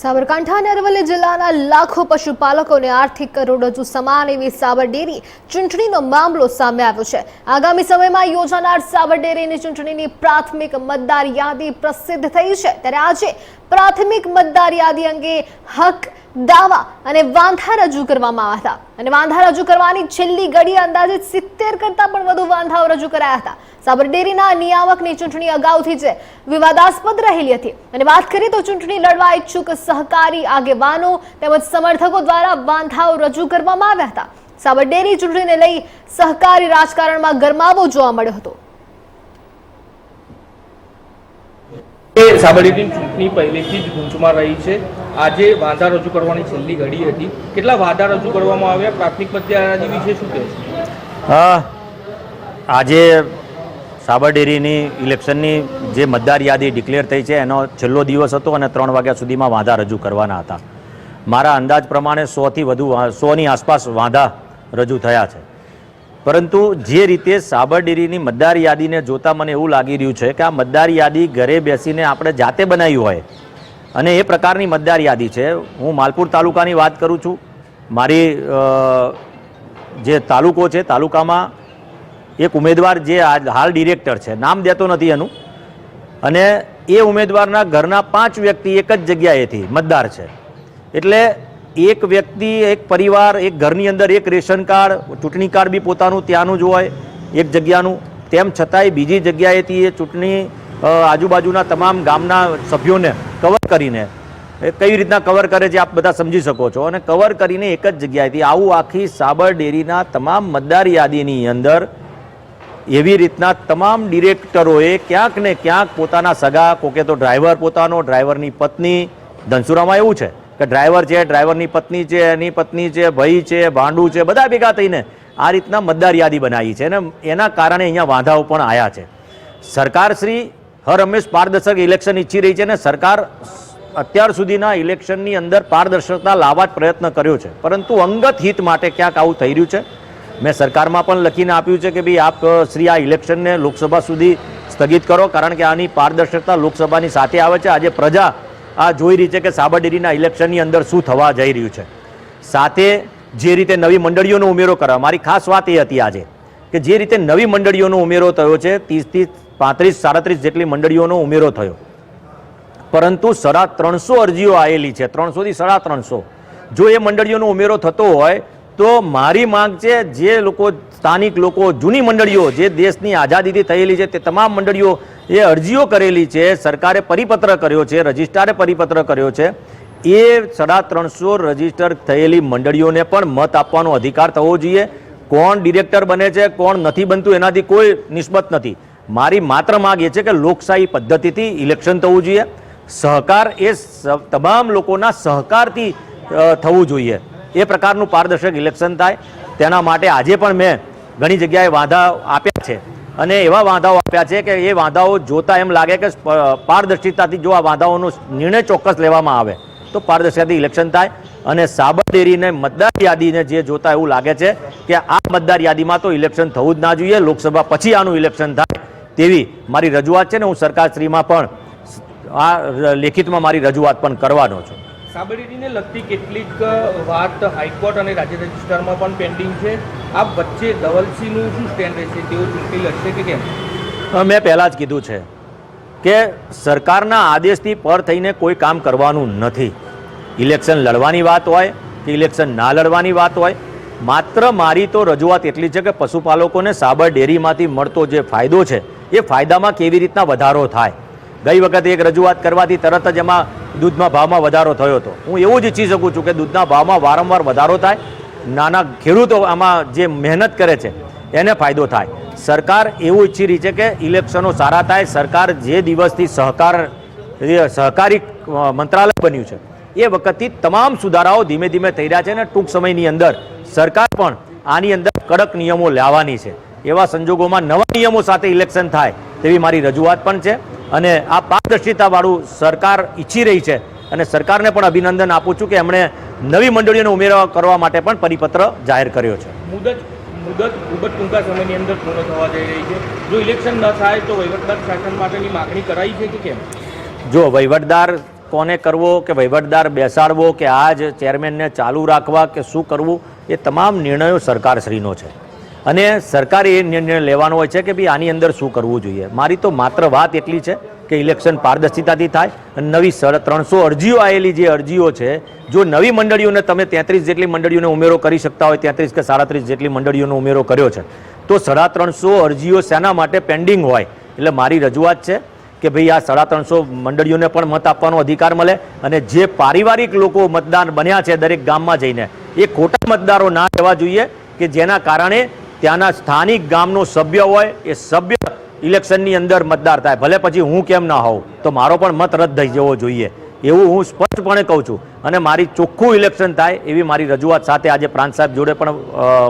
સાબરકાંઠા અને અરવલ્લી જિલ્લાના લાખો પશુપાલકોને આર્થિક કરોડરજ્જુ સમાન એવી સાબર ડેરી ચૂંટણીનો મામલો સામે આવ્યો છે. આગામી સમયમાં યોજાનાર સાબર ડેરીની ચૂંટણીની પ્રાથમિક મતદાર યાદી પ્રસિદ્ધ થઈ છે. ત્યારે આજે પ્રાથમિક મતદાર યાદી અંગે હક દાવા અને વાંધા રજૂ કરવામાં આવ્યા હતા. અને વાંધા રજૂ કરવાની છેલ્લી ઘડીએ અંદાજે સિત્તેર કરતાં પણ વધુ વાંધાઓ રજૂ કરાયા હતા. સાબર ડેરીના નિયામકની ચૂંટણી અગાઉથી જ વિવાદાસ્પદ રહેલી હતી. અને વાત કરીએ તો ચૂંટણી લડવા ઈચ્છુક સહકારી આગેવાનો તેમજ સમર્થકો દ્વારા વાંધાઓ રજૂ કરવામાં આવ્યા હતા. સાબર ડેરી ચૂંટણીને લઈ સહકારી રાજકારણમાં ગરમાવો જોવા મળ્યો હતો. એ સાબરડેરીની ચૂંટણી પહેલેથી જ ગૂંચમાં રહી છે. આજે વાંધા રજૂ કરવાની છેલ્લી ઘડી હતી. કેટલા વાંધા રજૂ કરવામાં આવ્યા? પ્રાથમિક મતદાર વિશે શું કહે હા, આજે સાબરડેરીની ઇલેક્શનની જે મતદાર યાદી ડિક્લેર થઈ છે, એનો છેલ્લો દિવસ હતો અને ત્રણ વાગ્યા સુધીમાં વાંધા રજૂ કરવાના હતા. મારા અંદાજ પ્રમાણે સોથી વધુ સોની આસપાસ વાંધા રજૂ થયા છે. પરંતુ જે રીતે સાબરડેરીની મતદાર યાદીને જોતાં મને એવું લાગી રહ્યું છે કે આ મતદાર યાદી ઘરે બેસીને આપણે જાતે બનાવી હોય અને એ પ્રકારની મતદાર યાદી છે. હું માલપુર તાલુકાની વાત કરું છું. મારી જે તાલુકો છે, તાલુકામાં એક ઉમેદવાર જે હાલ ડિરેક્ટર છે, નામ દેતો નથી એનું. અને એ ઉમેદવારના ઘરના પાંચ વ્યક્તિ એક જ જગ્યાએથી મતદાર છે. એટલે એક વ્યક્તિ, એક પરિવાર, એક ઘરની અંદર એક રેશન કાર્ડ, ચૂંટણી કાર્ડ બી પોતાનું, ત્યાંનું જ હોય, એક જગ્યાનું. તેમ છતાંય બીજી જગ્યાએથી એ ચૂંટણી આજુબાજુના તમામ ગામના સભ્યોને કવર કરીને કઈ રીતના કવર કરે છે આપ બધા સમજી શકો છો. અને કવર કરીને એક જ જગ્યાએથી આવું આખી સાબર ડેરીના તમામ મતદાર યાદીની અંદર એવી રીતના તમામ ડિરેક્ટરોએ ક્યાંક ને ક્યાંક પોતાના સગા, કોકે તો ડ્રાઈવર પોતાનો ડ્રાઈવરની પત્ની, ધનસુરામાં એવું છે. કે ડ્રાઈવર છે ડ્રાઈવરની પત્ની છે, એની પત્ની છે, ભાઈ છે, ભાંડું છે, બધા ભેગા થઈને આ રીતના મતદાર યાદી બનાવી છે અને એના કારણે અહીંયા વાંધાઓ પણ આવ્યા છે. સરકારશ્રી હર હંમેશ પારદર્શક ઇલેક્શન ઈચ્છી રહી છે અને સરકાર અત્યાર સુધીના ઇલેક્શનની અંદર પારદર્શકતા લાવવા જ પ્રયત્ન કર્યો છે. પરંતુ અંગત હિત માટે ક્યાંક આવું થઈ રહ્યું છે? મેં સરકારમાં પણ લખીને આપ્યું છે કે ભાઈ આપ શ્રી આ ઇલેક્શનને લોકસભા સુધી સ્થગિત કરો, કારણ કે આની પારદર્શકતા લોકસભાની સાથે આવે છે. આજે પ્રજા આ જોઈ રહી છે કે સાબરડેરીના ઇલેક્શનની અંદર શું થવા જઈ રહ્યું છે. સાથે જે રીતે નવી મંડળીઓનો ઉમેરો કરવા મારી ખાસ વાત એ હતી આજે કે જે રીતે નવી મંડળીઓનો ઉમેરો થયો છે, ત્રીસથી પાંત્રીસ, સાડત્રીસ જેટલી મંડળીઓનો ઉમેરો થયો. પરંતુ સાડા ત્રણસો અરજીઓ આવેલી છે, ત્રણસોથી સાડા ત્રણસો. જો એ મંડળીઓનો ઉમેરો થતો હોય તો મારી માંગ છે, જે લોકો, સ્થાનિક લોકો, જૂની મંડળીઓ, જે દેશની આઝાદીથી થયેલી છે, તે તમામ મંડળીઓ એ અરજીઓ કરેલી છે, સરકારે પરિપત્ર કર્યો છે, રજિસ્ટ્રારે પરિપત્ર કર્યો છે. એ સાડા ત્રણસો રજિસ્ટર થયેલી મંડળીઓને પણ મત આપવાનો અધિકાર થવો જોઈએ. કોણ ડિરેક્ટર બને છે, કોણ નથી બનતું, એનાથી કોઈ નિસ્બત નથી. મારી માત્ર માગ એ છે કે લોકશાહી પદ્ધતિથી ઇલેક્શન થવું જોઈએ. સહકાર એ તમામ લોકોના સહકારથી થવું જોઈએ. એ પ્રકારનું પારદર્શક ઇલેક્શન થાય. તેના માટે આજે પણ મેં ઘણી જગ્યાએ વાંધા આપ્યા છે. અને એવા વાંધાઓ આપ્યા છે કે એ વાંધાઓ જોતા એમ લાગે કે પારદર્શિતાથી જો આ વાંધાઓનો નિર્ણય ચોક્કસ લેવામાં આવે, તો પારદર્શિતાથી ઇલેક્શન થાય. અને સાબર ડેરીને મતદાર યાદીને જે જોતા એવું લાગે છે કે આ મતદાર યાદીમાં તો ઇલેક્શન થવું જ ના જોઈએ, લોકસભા પછી આનું ઇલેક્શન થાય તેવી મારી રજૂઆત છે ને હું સરકારશ્રીમાં પણ આ લેખિતમાં મારી રજૂઆત પણ કરવાનો છું. સાબરડેરીને લગતી કેટલીક વાત હાઈકોર્ટ અને રાજ્ય રજિસ્ટરમાં પણ પેન્ડિંગ છે. આ વચ્ચે ધવલસિંહનું શું સ્ટેન્ડ રહેશે? તેઓ ચૂંટણી લડશે કે કેમ? મેં પહેલાં જ કીધું છે કે સરકારના આદેશથી પર થઈને કોઈ કામ કરવાનું નથી. ઇલેક્શન લડવાની વાત હોય કે ઇલેક્શન ના લડવાની વાત હોય, માત્ર મારી તો રજૂઆત એટલી છે કે પશુપાલકોને સાબર ડેરીમાંથી મળતો જે ફાયદો છે, એ ફાયદામાં કેવી રીતના વધારો થાય? ગઈ વખતે એક રજૂઆત કરવાથી તરત જ એમાં દૂધમાં ભાવમાં વધારો થયો હતો. હું એવું જ ઈચ્છી શકું છું કે દૂધના ભાવમાં વારંવાર વધારો થાય. નાના ખેડૂતો આમાં જે મહેનત કરે છે, એને ફાયદો થાય. સરકાર એવું ઈચ્છી રહી છે કે ઇલેક્શનો સારા થાય. સરકાર જે દિવસથી સહકાર સહકારી મંત્રાલય બન્યું છે, એ વખતથી તમામ સુધારાઓ ધીમે ધીમે થઈ રહ્યા છે અને ટૂંક સમયની અંદર સરકાર પણ આની અંદર કડક નિયમો લાવવાની છે. એવા સંજોગોમાં નવા નિયમો સાથે ઇલેક્શન થાય તેવી મારી રજૂઆત પણ છે. અને આ પારદર્શિતાવાળું સરકાર ઈચ્છી રહી છે અને સરકારને પણ અભિનંદન આપું છું કે એમણે નવી મંડળીઓનો ઉમેરવા કરવા માટે પણ પરિપત્ર જાહેર કર્યો છે. મુદત મુદત ખૂબ જ ટૂંકા સમયની અંદર પૂર્ણ થવા જઈ રહી છે. જો ઇલેક્શન ન થાય તો વહીવટદાર શાસન માટેની માગણી કરાઈ છે કે કેમ? જો વહીવટદાર કોને કરવો કે વહીવટદાર બેસાડવો કે આજ ચેરમેનને ચાલુ રાખવા કે શું કરવું એ તમામ નિર્ણયો સરકારશ્રીનો છે. અને સરકારે એ નિર્ણય લેવાનો હોય છે કે ભાઈ આની અંદર શું કરવું જોઈએ. મારી તો માત્ર વાત એટલી છે કે ઇલેક્શન પારદર્શિતાથી થાય અને નવી ત્રણસો અરજીઓ આવેલી જે અરજીઓ છે, જો નવી મંડળીઓને તમે તેત્રીસ જેટલી મંડળીઓને ઉમેરો કરી શકતા હોય, તેત્રીસ કે સાડત્રીસ જેટલી મંડળીઓનો ઉમેરો કર્યો છે, તો સાડા ત્રણસો અરજીઓ શેના માટે પેન્ડિંગ હોય. એટલે મારી રજૂઆત છે કે ભાઈ આ સાડા ત્રણસો મંડળીઓને પણ મત આપવાનો અધિકાર મળે અને જે પારિવારિક લોકો મતદાર બન્યા છે દરેક ગામમાં જઈને, એ ખોટા મતદારો ના રહેવા જોઈએ કે જેના કારણે ત્યાંના સ્થાનિક ગામનો સભ્ય હોય, એ સભ્ય ઇલેક્શનની અંદર મતદાર થાય. ભલે પછી હું કેમ ના હોઉં, તો મારો પણ મત રદ થઈ જવો જોઈએ. એવું હું સ્પષ્ટપણે કહું છું. અને મારી ચોખ્ખું ઇલેક્શન થાય એવી મારી રજૂઆત સાથે આજે પ્રાંત સાહેબ જોડે પણ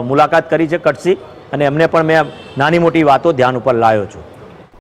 મુલાકાત કરી છે કટસી અને એમને પણ મેં નાની મોટી વાતો ધ્યાન ઉપર લાવ્યો છું.